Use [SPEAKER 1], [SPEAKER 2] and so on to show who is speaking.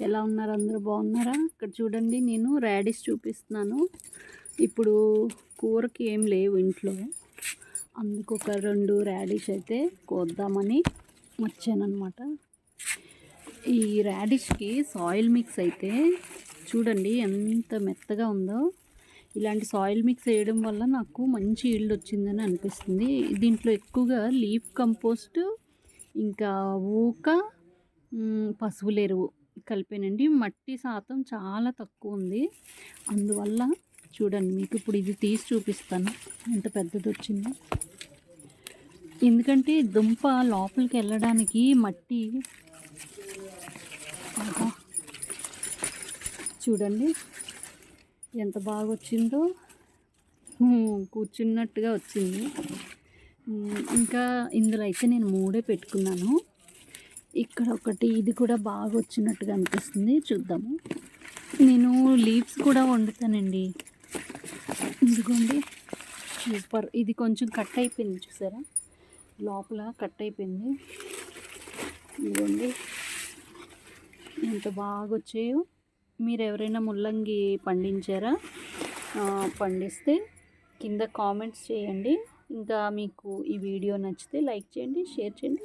[SPEAKER 1] ఎలా ఉన్నారు? అందరూ బాగున్నారా? ఇక్కడ చూడండి నేను రాడిష్ చూపిస్తున్నాను. ఇప్పుడు కూరకి ఏం లేవు ఇంట్లో. అందుకు ఒక రెండు రాడిష్ అయితే కోద్దామని వచ్చానమాట ఈ రాడిష్కి సాయిల్ మిక్స్ అయితే చూడండి ఎంత మెత్తగా ఉందో. ఇలాంటి సాయిల్ మిక్స్ వేయడం వల్ల నాకు మంచి ఈల్డ్ వచ్చిందని అనిపిస్తుంది. దీంట్లో ఎక్కువగా లీఫ్ కంపోస్ట్ ఇంకా ఊక మ్, పశువుల ఎరువు కలిపానండి. మట్టి శాతం చాలా తక్కువ ఉంది అందువల్ల చూడండి మీకు ఇప్పుడు ఇది తీసి చూపిస్తాను. ఎంత పెద్దది వచ్చిందో ఎందుకంటే దుంప లోపలికి వెళ్ళడానికి మట్టి చూడండి ఎంత బాగా వచ్చిందో కూర్చున్నట్టుగా వచ్చింది. ఇంకా ఇందులో అయితే నేను మూడే పెట్టుకున్నాను. ఇక్కడ ఒకటి ఇది కూడా బాగా వచ్చినట్టుగా అనిపిస్తుంది. చూద్దాము. నేను లీవ్స్ కూడా వండుతానండి. ఎందుకండి సూపర్. ఇది కొంచెం కట్ అయిపోయింది చూసారా? లోపల కట్ అయిపోయింది. ఇదిగోండి. ఎంత బాగా వచ్చాయో. మీరు ఎవరైనా ముల్లంగి పండించారా? పండిస్తే కింద కామెంట్స్ చేయండి. ఇంకా మీకు ఈ వీడియో నచ్చితే లైక్ చేయండి షేర్ చేయండి.